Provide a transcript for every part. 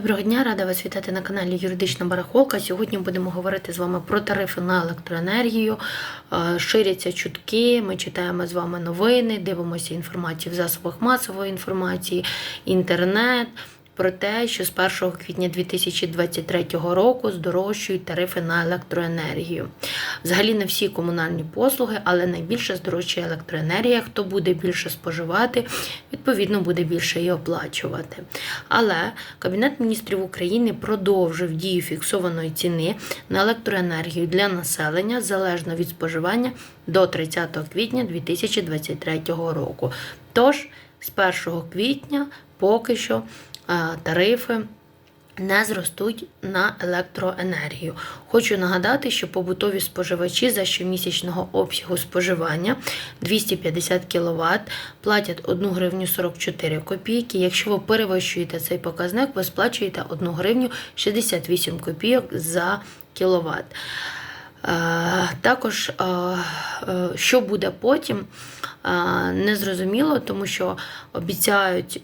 Доброго дня, рада вас вітати на каналі Юридична Барахолка. Сьогодні будемо говорити з вами про тарифи на електроенергію. Е, Ширяться чутки, ми читаємо з вами новини, дивимося інформацію в засобах масової інформації, інтернет. Про те, що з 1 квітня 2023 року здорожчують тарифи на електроенергію. Взагалі не всі комунальні послуги, але найбільше здорожчає електроенергія. Хто буде більше споживати, відповідно буде більше і оплачувати. Але Кабінет міністрів України продовжив дію фіксованої ціни на електроенергію для населення залежно від споживання до 30 квітня 2023 року. Тож з 1 квітня поки що тарифи не зростуть на електроенергію. Хочу нагадати, що побутові споживачі за щомісячного обсягу споживання 250 кВт платять 1 гривню 44 копійки. Якщо ви перевищуєте цей показник, ви сплачуєте 1 гривню 68 копійок за кіловат. Е, Також, е, е, що буде потім, е, не зрозуміло, тому що обіцяють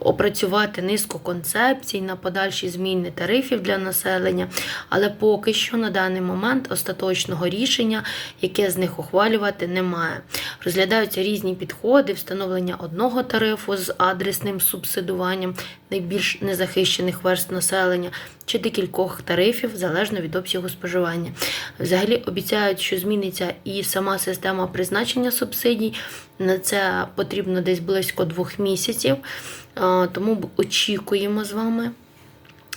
опрацювати низку концепцій на подальші зміни тарифів для населення, але поки що на даний момент остаточного рішення, яке з них ухвалювати, немає. Розглядаються різні підходи, встановлення одного тарифу з адресним субсидуванням найбільш незахищених верст населення чи декількох тарифів залежно від обсягу споживання. Взагалі обіцяють, що зміниться і сама система призначення субсидій. На це потрібно десь близько двох місяців. Тому очікуємо з вами.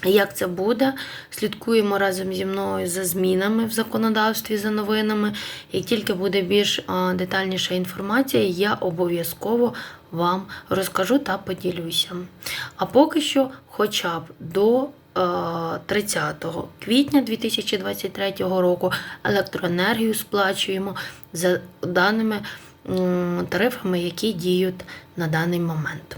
Як це буде? Слідкуємо разом зі мною за змінами в законодавстві, за новинами. Як тільки буде більш детальніша інформація, я обов'язково вам розкажу та поділюся. А поки що, хоча б до е, 30 квітня 2023 року електроенергію сплачуємо за даними тарифами, які діють на даний момент.